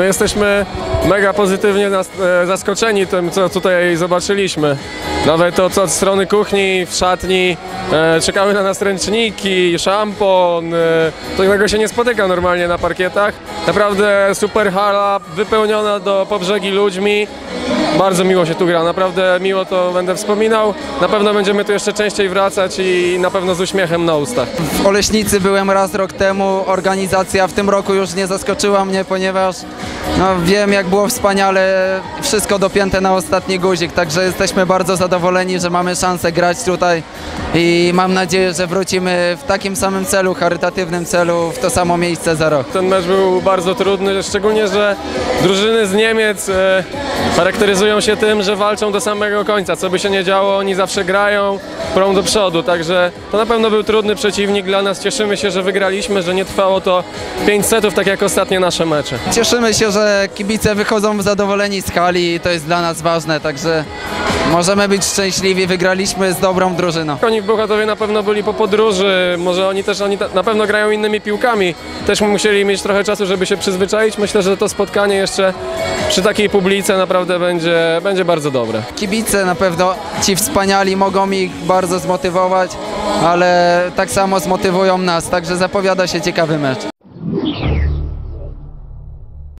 No jesteśmy mega pozytywnie e, zaskoczeni tym, co tutaj zobaczyliśmy. Nawet co od strony kuchni, w szatni, e, czekały na nas ręczniki, szampon. E, to tego się nie spotyka normalnie na parkietach. Naprawdę super hala, wypełniona do po brzegi ludźmi. Bardzo miło się tu gra, naprawdę miło to będę wspominał. Na pewno będziemy tu jeszcze częściej wracać i na pewno z uśmiechem na ustach. W Oleśnicy byłem raz rok temu, organizacja w tym roku już nie zaskoczyła mnie, ponieważ no, wiem jak było wspaniale, wszystko dopięte na ostatni guzik, także jesteśmy bardzo zadowoleni, że mamy szansę grać tutaj i mam nadzieję, że wrócimy w takim samym celu, charytatywnym celu, w to samo miejsce za rok. Ten mecz był bardzo trudny, szczególnie, że drużyny z Niemiec e, charakteryzują się tym, że walczą do samego końca. Co by się nie działo, oni zawsze grają, prą do przodu, także to na pewno był trudny przeciwnik dla nas. Cieszymy się, że wygraliśmy, że nie trwało to 5 setów, tak jak ostatnie nasze mecze. Cieszymy się, że kibice wychodzą zadowoleni z hali i to jest dla nas ważne, także możemy być szczęśliwi, wygraliśmy z dobrą drużyną. Oni w Bełchatowie na pewno byli po podróży, może oni też, oni na pewno grają innymi piłkami. Też musieli mieć trochę czasu, żeby się przyzwyczaić. Myślę, że to spotkanie jeszcze przy takiej publice naprawdę będzie, będzie bardzo dobre. Kibice na pewno ci wspaniali mogą ich bardzo zmotywować, ale tak samo zmotywują nas, także zapowiada się ciekawy mecz.